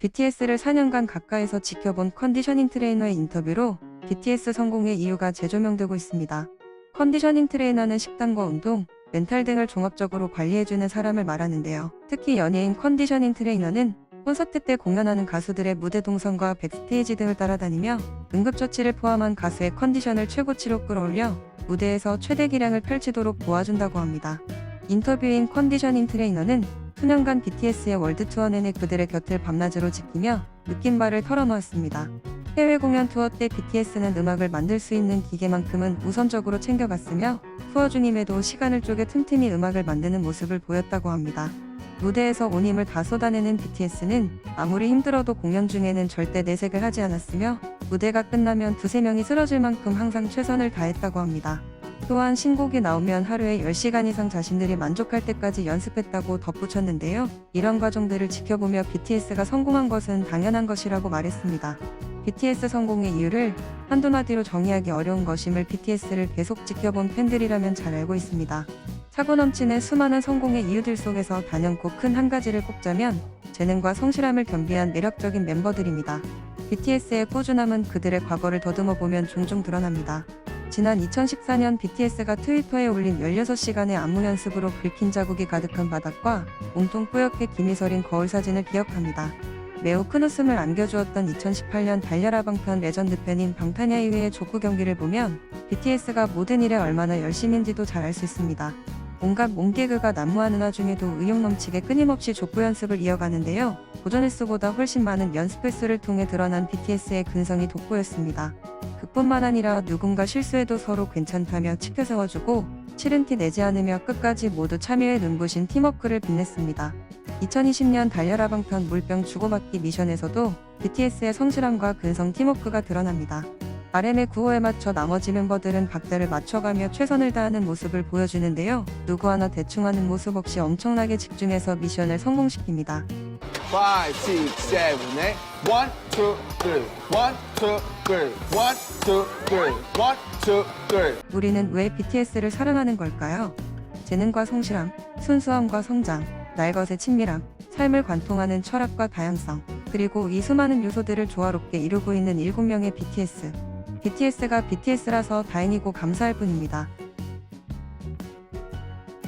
BTS를 4년간 가까이서 지켜본 컨디셔닝 트레이너의 인터뷰로 BTS 성공의 이유가 재조명되고 있습니다. 컨디셔닝 트레이너는 식단과 운동, 멘탈 등을 종합적으로 관리해주는 사람을 말하는데요. 특히 연예인 컨디셔닝 트레이너는 콘서트 때 공연하는 가수들의 무대 동선과 백스테이지 등을 따라다니며 응급처치를 포함한 가수의 컨디션을 최고치로 끌어올려 무대에서 최대 기량을 펼치도록 도와준다고 합니다. 인터뷰인 컨디셔닝 트레이너는 수년간 BTS의 월드 투어 내내 그들의 곁을 밤낮으로 지키며 느낀 바를 털어놓았습니다. 해외 공연 투어 때 BTS는 음악을 만들 수 있는 기계만큼은 우선적으로 챙겨갔으며 투어 중임에도 시간을 쪼개 틈틈이 음악을 만드는 모습을 보였다고 합니다. 무대에서 온 힘을 다 쏟아내는 BTS는 아무리 힘들어도 공연 중에는 절대 내색을 하지 않았으며 무대가 끝나면 두세 명이 쓰러질 만큼 항상 최선을 다했다고 합니다. 또한 신곡이 나오면 하루에 10시간 이상 자신들이 만족할 때까지 연습했다고 덧붙였는데요. 이런 과정들을 지켜보며 BTS가 성공한 것은 당연한 것이라고 말했습니다. BTS 성공의 이유를 한두 마디로 정의하기 어려운 것임을 BTS를 계속 지켜본 팬들이라면 잘 알고 있습니다. 차고 넘치는 수많은 성공의 이유들 속에서 단연코 큰 한 가지를 꼽자면 재능과 성실함을 겸비한 매력적인 멤버들입니다. BTS의 꾸준함은 그들의 과거를 더듬어 보면 종종 드러납니다. 지난 2014년 BTS가 트위터에 올린 16시간의 안무 연습으로 긁힌 자국이 가득한 바닥과 온통 뿌옇게 김이 서린 거울 사진을 기억합니다. 매우 큰 웃음을 안겨주었던 2018년 달려라 방편 레전드 팬인 방탄야이웨의 족구 경기를 보면 BTS가 모든 일에 얼마나 열심인지도 잘 알 수 있습니다. 온갖 몸개그가 난무하는 와중에도 의욕 넘치게 끊임없이 족구 연습을 이어가는데요. 고전 횟수보다 훨씬 많은 연습 횟수를 통해 드러난 BTS의 근성이 돋보였습니다. 그뿐만 아니라 누군가 실수해도 서로 괜찮다며 치켜 세워주고 싫은 티 내지 않으며 끝까지 모두 참여해 눈부신 팀워크를 빛냈습니다. 2020년 달려라 방편 물병 주고받기 미션에서도 BTS의 성실함과 근성 팀워크가 드러납니다. RM의 구호에 맞춰 나머지 멤버들은 박자를 맞춰가며 최선을 다하는 모습을 보여주는데요. 누구 하나 대충 하는 모습 없이 엄청나게 집중해서 미션을 성공시킵니다. Five, six, seven, eight. One, two, three. One, two, three. One, two, three. One, two, three. 우리는 왜 BTS를 사랑하는 걸까요? 재능과 성실함, 순수함과 성장, 날것의 친밀함, 삶을 관통하는 철학과 다양성, 그리고 이 수많은 요소들을 조화롭게 이루고 있는 7명의 BTS. BTS가 BTS라서 다행이고 감사할 뿐입니다.